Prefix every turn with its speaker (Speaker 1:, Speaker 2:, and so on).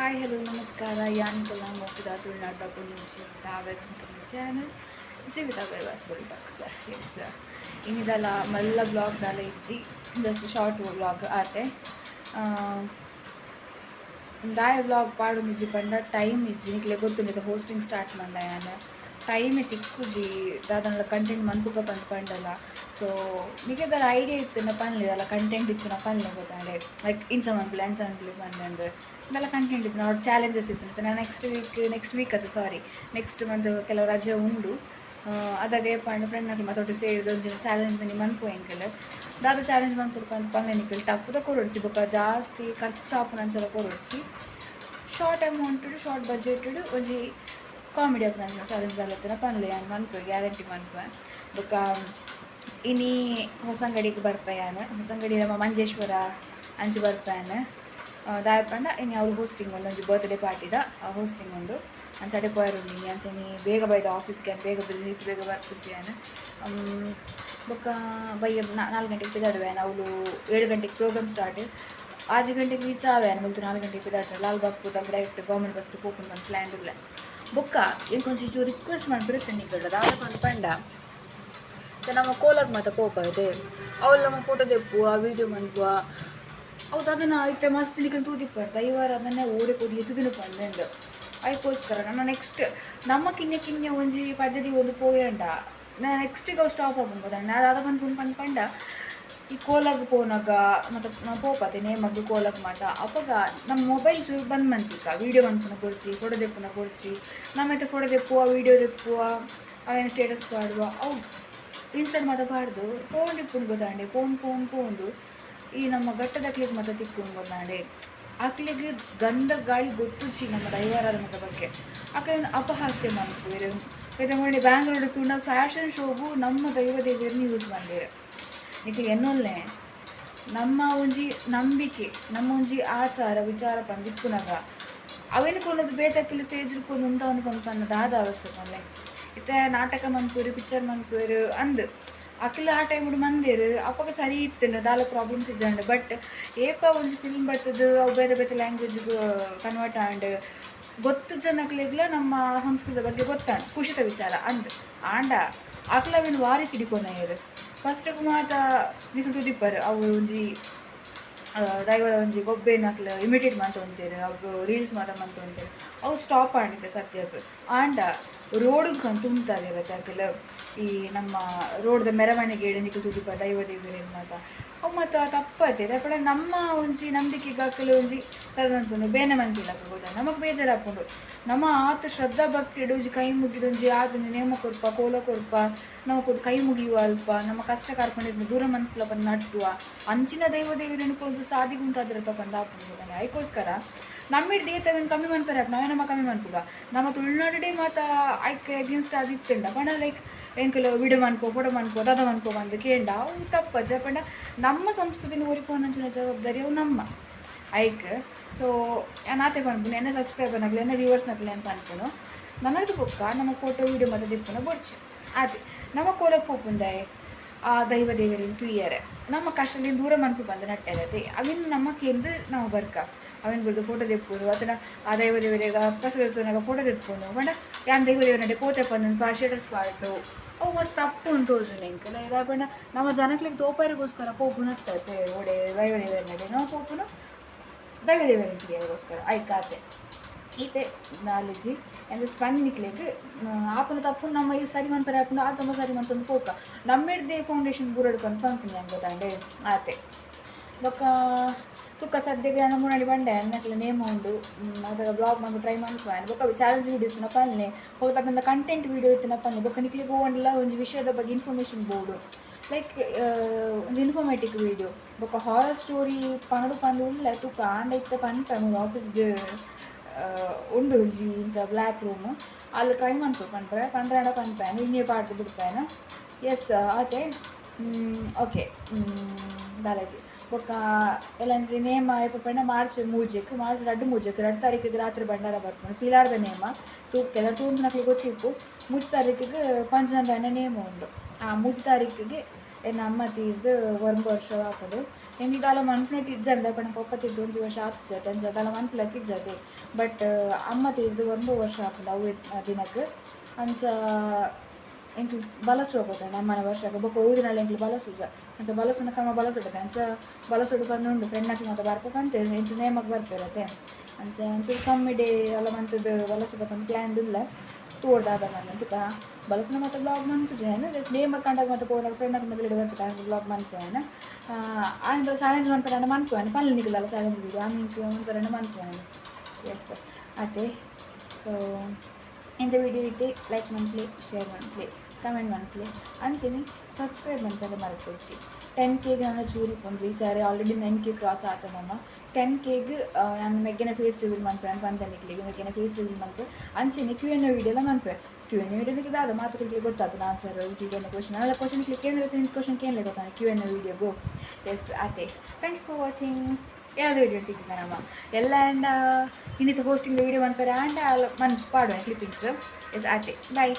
Speaker 1: Hi, hello, ನಮಸ್ಕಾರ. ಯಾನ್ ಕಲಾಂ ಹೋಗ್ತಿದ್ದ ತುಳುನಾಡು ನಿಮಿಷದಿಂದ ವೆಲ್ಕಮ್ ಟು ಮೈ ಚಾನಲ್ ಜೀವಿತ ವೈವಾಸ್ತುಲ್ ಬಾಕ್ಸ್ ಎಸ್ ಇನ್ನಿದೆಲ್ಲ ಮಲ್ಲ ಬ್ಲಾಗ್ದಲ್ಲ ಇಜ್ಜಿ. ಜಸ್ಟ್ ಶಾರ್ಟ್ ಬ್ಲಾಗ್ ಆತೆ. ದಾಯ ಬ್ಲಾಗ್ ಪಾಡು ನಿಜಿ ಪಂಡ. ಟೈಮ್ ಇಜ್ಜಿ. ನಿಕ್ಲೆ ಗೊತ್ತುಂಡಿದ ಹೋಸ್ಟಿಂಗ್ ಸ್ಟಾರ್ಟ್ ಮಂಡ ಟೈಮ್ ಟೈಮೇ ತಿಕ್ಕುಜಿ ದಾದನಲ್ಲ ಕಂಟೆಂಟ್ ಮನ್ಪುಗ ಪಂದ್ ಪಂಡಲ್ಲ. ಸೊ ನಿಗದಲ್ಲ ಐಡಿಯಾ ಇತ್ತು ಪನ್ಲಿದಲ್ಲ. ಕಂಟೆಂಟ್ ಇತ್ತು ಪನ್ಲೆ ಗೊತ್ತಾಂಡೆ ಲೈಕ್ ಇಂಚ ಮನ್ಪುಲೆ ಅಂಚ ಮನ್ಪುಲೆ ಪನ್ಲೆ ಅಂದ್ರೆ ಇದೆಲ್ಲ ಕಂಟೆಂಟ್ ಇತ್ತು ಅವ್ರ ಚಾಲೆಂಜಸ್ ಇತ್ತು ನಾನು ನೆಕ್ಸ್ಟ್ ವೀಕ್ ನೆಕ್ಸ್ಟ್ ವೀಕ್ ಅದು ಸಾರಿ ನೆಕ್ಸ್ಟ್ ಮಂತ್ ಕೆಲವು ರಜೆ ಉಂಡು. ಅದಾಗೆ ಅದಾಗ ಏಪಂಡ ಫ್ರೆಂಡ್ ನಾಕಿ ಮಾತಾಡಿ ಸೇರಿದ ಒಂದು ಚಾಲೆಂಜ್ ಬನ್ನಿ ಮನ್ಪು ಎಂಕಲ್ ದಾದ ಚಾಲೆಂಜ್ ಮನ್ಪುಡು ಪಂದ್ ಪನ್ಲೆ ನಿಕ್ಕಲ್ ಟಫ್ದ ಕೊರೊಡ್ಸಿ ಬೊಕ ಜಾಸ್ತಿ ಖರ್ಚು ಆಪುನ ಅಂಚಲ ಕೊರೊಡ್ಸಿ. ಶಾರ್ಟ್ ಅಮೌಂಟ್ ಶಾರ್ಟ್ ಬಜೆಟ್ ಒಂಜಿ ಕಾಮಿಡಿ ಆಪುನ ಚಾಲೆಂಜ್ ದಾಲತ್ತಿನ ಪನ್ಲೆ ಯಾನ್ ಮನ್ಪು ಗ್ಯಾರಂಟಿ ಮನ್ಪು. ಬೊಕ ಇನಿ ಹೊಸಂಗಡಿಗೆ ಬರ್ಪಯಾನ ಹೊಸಂಗಡಿ ನಮ್ಮ ಮಂಜೇಶ್ವರ ಅಂಚು ಬರ್ಪಯಾನ ದಾಯಪಂಡ ಇನ್ನು ಅವ್ರು ಹೋಸ್ಟಿಂಗ್ ಒಂದು ಒಂಜಿ ಬರ್ತ್ಡೇ ಪಾರ್ಟಿದ ಹೋಸ್ಟಿಂಗ್ ಉಂಡು ಅಂಚಡೆ ಪೋಯರ್ ಇನಿ ಅಂಚನಿ ಬೇಗ ಬೈದ ಆಫೀಸ್ಗೆ ಬೇಗ ಬೈದ ಬೇಗ ಅನ್ನ ಬೊಕ್ಕ ಬೈಯ ನಾಲ್ಕು ಗಂಟೆಗೆ ಪಿದಾಡುವೆ ಅವಳು ಏಳು ಗಂಟೆಗೆ ಪ್ರೋಗ್ರಾಮ್ ಸ್ಟಾರ್ಟ್ ಆಜು ಗಂಟೆಗೆ ರೀಚ್ ಆವೆ ಮುಲ್ತು ನಾಲ್ಕು ಗಂಟೆಗೆ ಪಿದಾಡ್ರೆ ಲಾಲ್ ಬಾಗ್ ಪೂತ ಡೈರೆಕ್ಟ್ ಗೌರ್ಮೆಂಟ್ ಬಸ್ ಹೋಗ್ಕೊಂಡು ಬಂದು ಪ್ಲ್ಯಾನ್ ಇಲ್ಲ ಬೊಕ್ಕ ಇಂಕೊಂಚೂರು ರಿಕ್ವೆಸ್ಟ್ ಮಾಡಿಬಿಡುತ್ತೆ ಕೇಳೋದು ದಾದ ಒಂದು ಪಂಡ. ನಮ್ಮ ಕೋಲಾಗ ಮಾತ ಕೋಪ ಇದೆ. ಅವಳು ನಮ್ಮ ಫೋಟೋ ತೆಪ್ಪುವ ವೀಡಿಯೋ ಮನ್ಪುವ ಹೌದು, ಅದನ್ನು ಐತೆ ಮಸ್ತ್ ನಿಕಲ್ ತೂದಿಪ್ಪ ದೈವಾರ ಅದನ್ನೇ ಓಡಿ ಕೊಡಿ ಎತ್ತುದಿನ ಪಂದೆಂದು ಅದಕ್ಕೋಸ್ಕರ ನನ್ನ ನೆಕ್ಸ್ಟ್ ನಮ್ಮ ಕಿನ್ನೆ ಕಿನ್ನೆ ಒಂಜಿ ಪಜದಿ ಒಂದು ಪೋಯಂಡ ನಾ ನೆಕ್ಸ್ಟಿಗೆ ಅವು ಸ್ಟಾಪ್ ಆಗ್ಬೋದು ನಾನು ಅದ ಬಂದು ಪಂಡ್ ಪಂಡ. ಈ ಕೋಲಾಗ ಪೋನಾಗ ಮತ್ತು ನಾವು ಪೋಪತ್ತೆ ನೇಮಗ್ ಕೋಲಾಗ ಮಾತ. ಅವಾಗ ನಮ್ಮ ಮೊಬೈಲ್ ಚೂರು ಬಂದ್ ಮಂತಿಕ. ವೀಡಿಯೋ ಬಂದ್ಪುನ ಕೊಡ್ಚಿ, ಫೋಟೋ ತೆಪ್ಪುನ ಕೊಡ್ಚಿ. ನಮ್ಮತ್ತೆ ಫೋಟೋ ದೆಪ್ಪುವ ವೀಡಿಯೋ ದೆಪ್ಪುವ, ಅವೇನ ಸ್ಟೇಟಸ್ ಪಾಡುವ ಅವು ಇನ್ಸ್ಟಾಲ್ ಮಾತ ಪಾಡ್ದು ಫೋನ್ ಇಪ್ಪುಂಡು ಗೊತ್ತಾಂಡೆ ಫೋನ್ ಫೋನ್ ಫೋನ್ದು ಈ ನಮ್ಮ ಗಟ್ಟದ ಕ್ಲಿಕ್ ಮತ ತಿಕ್ಕೊಂಡು ನಾಳೆ. ಅಕ್ಲಿಗೆ ಗಂಧ ಗಾಳಿ ಗೊತ್ತುಚಿ ನಮ್ಮ ದೈವಾರದ ಮತ ಬಗ್ಗೆ. ಆಕಡೆ ಅಪಹಾಸ್ಯ ಮಾಡ್ತೀವಿ ಇದು ಮಾಡಿ ಬ್ಯಾಂಗ್ಳೂರು ಫ್ಯಾಷನ್ ಶೋಗು ನಮ್ಮ ದೈವ ದೇವಿಯರನ್ನ ಯೂಸ್ ಮಾಡಿದ್ರೆ ಈಗ ಎನ್ನೊಲ್ಲೆ ನಮ್ಮ ಒಂಜಿ ನಂಬಿಕೆ, ನಮ್ಮ ಒಂಜಿ ಆಚಾರ, ವಿಚಾರ ಪಂದಿಪ್ಪುನಾಗ ಅವೇನಕ್ಕೊಂದು ಬೇತಕ್ಕಿಲ್ಲ ಸ್ಟೇಜ್ ಅನ್ಕೊಂಡು ಪನ್ನದ ಆದ ಅವಸ್ಥೆ ಪನ್ಲೆ ಇತ್ತೆ ನಾಟಕ ಮನ್ಪೂರು ಪಿಕ್ಚರ್ ಮನ್ಪೂರು ಅಂದ್. ಅಕ್ಲ ಆ ಟೈಮ್ ಮಂದಿರು ಅಪ್ಪಗ ಸರಿ ಇತ್ತು ದಾಲ ಪ್ರಾಬ್ಲಮ್ಸ್ ಇಜ್ಜಂಡು ಬಟ್ ಏಪ ಒಂಜಿ ಫಿಲ್ಮ್ ಬರ್ತದ, ಅವು ಬೇರೆ ಬೇರೆ ಲ್ಯಾಂಗ್ವೇಜ್ಗೆ ಕನ್ವರ್ಟ್ ಆಂಡ್, ಗೊತ್ತು ಜನಕ್ಲೆಗ್ಲ ನಮ್ಮ ಸಂಸ್ಕೃತಿ ಬಗ್ಗೆ ಗೊತ್ತಾಂಡ್ ಖುಷಿತ ವಿಚಾರ ಅಂದ್. ಆಂಡ ಅಕಲವಿನ ವಾರಿ ತಿಡಿಕೊನ ಫಸ್ಟ್ ಮಾತ ನಿಖಲ್ ತುದಿಪ್ಪರ್ ಅವು ಒಂಜಿ ದೈವದ ಒಂಜಿ ಗೊಬ್ಬೆನ ಅಕ್ಲ ಇಮಿಟೇಟ್ ಮಂತೊಂತೇರು ಅವು ರೀಲ್ಸ್ ಮಾತ ಮಂತೊಂತೇರು ಅವು ಸ್ಟಾಪ್ ಆಂಡಿತ್ತೆ ಸದ್ಯಕ್ಕೆ. ಆಂಡ ಕಂತು ತುಂಬ್ತಾರೆ ಇವತ್ತು ಈ ನಮ್ಮ ರೋಡ್ದ ಮೆರವಣಿಗೆ ನಿಖಲ್ ತುದಿಪ ದೈವ ಮಾತ? ಅವು ಮತ್ತು ತಪ್ಪತ್ತೆ. ದಯಪಡ ನಮ್ಮ ಒಂಜಿ ನಂಬಿಕೆ ಅಕ್ಕಲು ಒಂಜಿ ತದಂತುಂಡು ಬೇನೆ ಮಂತಿಲ್ಲ ಗೊತ್ತ? ನಮಗೆ ಬೇಜಾರಾಪುಂಡು ನಮ್ಮ ಆತ ಶ್ರದ್ಧಾ ಭಕ್ತಿ ಇಡೋಜಿ ಕೈ ಮುಗಿದೊಂಜಿ ಆತ ನೇಮ ಕೊರ್ಪ, ಕೋಲ ಕೊರ್ಪ ಕೊಟ್ಟು ಕೈ ಮುಗಿಯುವ ಅಲ್ಪ, ನಮ್ಮ ಕಷ್ಟ ಕಾರ್ಕೊಂಡಿದ್ದು ದೂರ ಮನ್ಪುಲ ನಟ್ಟುವ ಅಂಚಿನ ದೈವ ದೇವರು ಅನ್ಕೊಳ್ಳೋದು ಸಾಧಿಗುಂತಾದ್ರೆ ತಗೊಂಡು ಆಪುಂಡು ಅದಕ್ಕೋಸ್ಕರ ನಮ್ಮಿಡ್ ಡೇ ತಗೊಂಡು ಕಮ್ಮಿ ಮನ್ಪರ ನಾವೇ ನಮ್ಮ ಕಮ್ಮಿ ಮನ್ಪುಗ ನಮ್ಮ ತುಳುನಾಡು ಡೇ ಮಾತ ಐಕ್ ಅಗೇನ್ಸ್ಟ್ ಅದಿತ್ತಂಡ ಪಂಡ ಲೈಕ್ ಎಂಕಲ್ ವಿಡಿಯೋ ಮನ್ಪೋ ಫೋಟೋ ಮನ್ಪೋ ದಾದ ಮನ್ಪೋ ಬಂದು ಕೇಂಡ ಅವು ತಪ್ಪದೆ ಪಂಡ ನಮ್ಮ ಸಂಸ್ಕೃತಿನ ಒರಿಪೋನಂಚಿನ ಜವಾಬ್ದಾರಿ ಅವು ನಮ್ಮ. ಐಕ್. ಸೊ ನಾತೆ ಪನ್ಪುನು ಎನ್ನ ಸಬ್ಸ್ಕ್ರೈಬ್ ನಗ್ಲಿ ಎನ್ನ ವ್ಯೂವರ್ಸ್ ಆಗಲಿ ಅಂತ ಅನ್ಪುನು ನನ್ನದು ಬೊಕ್ಕ, ನಮ್ಮ ಫೋಟೋ ವೀಡಿಯೋ ಮತ್ತೆ ದಿಪ್ಪುನ ಬೊಡ್ಚಿ ಅದೇ. ನಮ್ಮ ಕೋಲಕ್ಕೆ ಪೋಪುಂದಾಯ್ ಆ ದೈವ ದೇವರಿನ ತುಯ್ಯರೆ ನಮ್ಮ ಕಷ್ಟದಿಂದ ದೂರ ಮನ್ಪು ಬಂದು ನಟ್ಟೆರತೆ ಅವಿನ ನಮ್ಮ ಕೇಂದ್ರ ನಾವು ಬರ್ಕ. ಬಿಡ್ದು ಫೋಟೋ ತೆಪ್ಪುದು ಅದನ್ನ ಆ ದೈವ ದೇವರಿಗೆ ಪ್ರಸಾದ ಫೋಟೋ ತೆಪ್ಪುನು ಬಂಡ ಯಾನ್ ದೈವ ದೇವರ ನಡೆ ಪೋತೆ ಪಂದು ಪಾಶೇಟರ್ಸ್ ಪಾಟು ಅವು ಮಸ್ತ್ ತಪ್ಪು ಅಂತ ತೋಜುನೆ ಇಂಕಲ ಬಣ್ಣ ನಮ್ಮ ಜನಕ್ಲಿಗೆ ತೋಪಾರಿಗೋಸ್ಕರ ಪೋಪು ನಟ್ಟತೆ ಒಡೆ ದೈವ ದೇವರ ನಡೆ. ನಾವು ಪೋಪುನು ದೈವ ದೇವರ ತುಯ್ಯರಿಗೋಸ್ಕರ ಐಕಾತೆ ಈತೆ ನಾಲೆಜಿ ಎಂದ ಸ್ಪಂದ್ ನಿಕ್ಲೆಗ್ ಆಪನ ತಪ್ಪು, ನಮ್ಮ ಈ ಸರಿ ಮನ್ಪರೆ ಆಪನ ಆ ತಮ್ಮ ಸರಿ ಮಂತೊಂದು ಪೋಕ. ನಮ್ಮಿಡ್ದೆ ಫೌಂಡೇಶನ್ ಬುರಡ್ ಪಂದ್ ಪಂಪಿನಿ ಹಂಗೆ ತಂಡೆ ಆತೆ. ಬೊಕ್ಕ ತುಕ್ಕ ಸದ್ಯಕ್ಕೆ ನನ್ನ ಮುನ್ನಡಿ ಬಂಡೆ ಅನ್ನಕ್ಲೆ ನೇಮ ಉಂಡು ಅದಾಗ ಬ್ಲಾಗ್ ಮಾಡಿ ಟ್ರೈ ಮಾಡ್ಕೊಂಡು ಬೊಕ್ಕ ಚಾಲೆಂಜ್ ವೀಡಿಯೋ ಇತ್ತಿನ ಪನ್ನೆ ಹೋಗ್ತಕ್ಕಂಥ ಕಂಟೆಂಟ್ ವೀಡಿಯೋ ಇತ್ತಿನ ಪನ್ನೆ ಬೊಕ್ಕ ನಿಕ್ಲಿಗೆ ಹೋಗಂಡಿಲ್ಲ ಒಂದು ವಿಷಯದ ಬಗ್ಗೆ ಇನ್ಫಾರ್ಮೇಷನ್ ಬೋರ್ಡು ಲೈಕ್ ಒಂಜಿ ಇನ್ಫಾರ್ಮೇಟಿಕ್ ವೀಡಿಯೋ ಬೊಕ್ಕ ಹಾರರ್ ಸ್ಟೋರಿ ಪಂಡು ಪಂದು ಇಲ್ಲ ತುಕ್ಕ ಆಂಡ ಇತ್ತ ಪನ್ಪ ಆಫೀಸ್ದು ಉಂಡು ಒಂಜಿ ಇಂಚ ಬ್ಲ್ಯಾಕ್ ರೂಮ್ ಅಲ್ಲಿ ಟ್ರೈ ಮಾಡ್ಕೊ ಪನ್ಪರೆ ಪಂಡ್ರಾಡ ಪನ್ಪೇನು ಇನ್ನೇ ಪಾಡ್ದು ಬಿಡ್ಪೇನು ಎಸ್ ಆತೆ ಓಕೆ ಬಾಲಾಜಿ ಬೊಕ್ಕ ಎಲ್ಲಂಜಿ ನೇಮ ಎಪ್ಪಣ್ಣ ಮಾರ್ಚ್ ಮೂಜೆಕ್ ಮಾರ್ಚ್ ರಡ್ಡು ಮೂಜೆಕ್. ರಡ್ಡು ತಾರೀಕಿಗೆ ರಾತ್ರಿ ಭಂಡಾರ ಬರ್ಪುಂಡು ಪಿಲಾರ್ದ ನೇಮ ತೂಕೆಲ್ಲ ತೂಂದು ನಕ್ಲಿ ಗೊತ್ತಿಪ್ಪು ಮೂಜು ತಾರೀಕಿಗೆ ಪಂಚನಂದಾಯನ ನೇಮ ಉಂಡು ಆ ಮೂಜು ತಾರೀಕಿಗೆ ಏನು ಅಮ್ಮ ತೀರ್ದು ಒಂದು ವರ್ಷ ಹಾಕೋದು. ಹೆಂಗೆ ದಾಲ ಮನ್ಪುನಕ್ಕೆ ಇಜ್ಜಂದ ಪಣ ತಿ ಒಂಜಿ ವರ್ಷ ಆಗ್ತದೆ. ಅಂಜ ದಾಲ ಮನ್ಪುಲಕ್ಕೆ ಇಜ್ಜದೆ. ಬಟ್ ಅಮ್ಮ ತೀರ್ದು ಒಂದು ವರ್ಷ ಹಾಕೋದು, ಅವು ದಿನಕ್ಕೆ. ಅಂಚ एंकल बलासो कोता नेमाने वर्षाक बक ऊदिनाळ ಬಲಸು बलासूज त्यांचा बलासून ಬಲಸು ಅಂತ त्यांचा बलासोट ಬಂದು ಉಂಡು ಫ್ರೆಂಡ್ನಾಕಿ ಮಾತ ಬರ್ಬೇಕು ಅಂತೇಳಿ ಎಂಚು ನೇಮಕ್ಕೆ ಬರ್ತಿರತ್ತೆ. ಅಂಚ ಒಂಚೂರು ಕಮ್ಮಿ ಡೇ ಎಲ್ಲ ಮಂತದ್ದು ಬಲಸಬೇಕಂತ ಪ್ಲ್ಯಾನ್ ಇಲ್ಲ ತೋಡ್ದಾಗ ನಾನು ತುಕ ಬಲಸನ ಮತ್ತೆ ಬ್ಲಾಗ್ ಮನ್ಪುಜೇನು ಜಸ್ಟ್ ನೇಮಕ್ಕೆ ಕಂಡಾಗ ಮತ್ತೆ ಫ್ರೆಂಡ್ ಫ್ರೆಂಡಾಗ ಮೊದಲು ಇಡಬೇಕು ನಾನು ಬ್ಲಾಗ್ ಮನ್ಪುವೇನ ಆಂಡ್ ಚಾಲೆಂಜ್ ಮನ್ಪರಣ ಮನ್ಪುವೇನ ಪಲ್ಲಿ ನಿಗಲ್ಲ ಚಾಲೆಂಜ್ ವೀಡಿಯೋ ಆಮೇಲೆ ಮನ್ಪರಣ ಮನ್ಪುವೇನ ಎಸ್ ಅದೇ. ಸೊ ಇಂಥ ವಿಡಿಯೋ ಐತಿ? Like monthly share monthly comment ಮಾಡ್ಕೊಳ್ಳಿ ಅಂಚನೆ ಸಬ್ಸ್ಕ್ರೈಬ್ ಮಾಡ್ತಾರೆ ಮರ್ಕೊಚ್ಚಿ ಟೆನ್ ಕೇಗೆ ನಾನು ಚೂರಿ ರೀಚ್ ಆದ್ರೆ ಆಲ್ರೆಡಿ ನೈನ್ ಕೆ ಕ್ರಾಸ್ ಆತ ನಮ್ಮ ಟೆನ್ ಕೇಗೆ ನಾನು ಮೆಗ್ಗಿನ ಫೇಸ್ ರಿವೀಲ್ ಮಾಡ್ತೇವೆ ಅಂತ ಪಂತನಿಕ್ಲಿಗೆ ಮೆಗ್ಗಿನ ಫೇಸ್ ರಿವೀಲ್ ಮಾಡ್ತೇವೆ ಅಂಚನೆ ಕ್ಯೂ ಎನ್ ವೀಡಿಯೋ ಎಲ್ಲ ಕ್ಯೂ ಎನ್ ವಿಡಿಯೋನಿಗೆ ದಾದ ಮಾತುಗಳಿಗೆ ಗೊತ್ತಾಯ್ತು ನಾನು ಸರ್ ಕ್ಯೂ ಎನ್ ಕ್ವಶನ್ ಅಲ್ಲ ಕ್ವಶನ್ ಕ್ಲಿಕ್ ಏನಿರುತ್ತೆ ಇರುತ್ತೆ ಕ್ವಶನ್ ಕೇಳಲೇ ಗೊತ್ತಾನೆ ಕ್ಯೂ ಎನ್ ಗೋ ಎಸ್ ಆತೆ ಥ್ಯಾಂಕ್ ಯು ಫಾರ್ ವಾಚಿಂಗ್ ಯಾವ್ದು ವೀಡಿಯೋ ಇರ್ತಿತ್ತು ನಮ್ಮ ಎಲ್ಲ ಆ್ಯಂಡ್ ಇನ್ನಿತ್ತು ಹೋಸ್ಟಿಂಗ್ ವಿಡಿಯೋ ಮಾಡ್ತಾರೆ ಆ್ಯಂಡ್ ಮನ್ ಪಾಡುವೆ ಕ್ಲಿಪ್ಪಿಂಗ್ಸ್ ಎಸ್ ಆತೆ ಬಾಯ್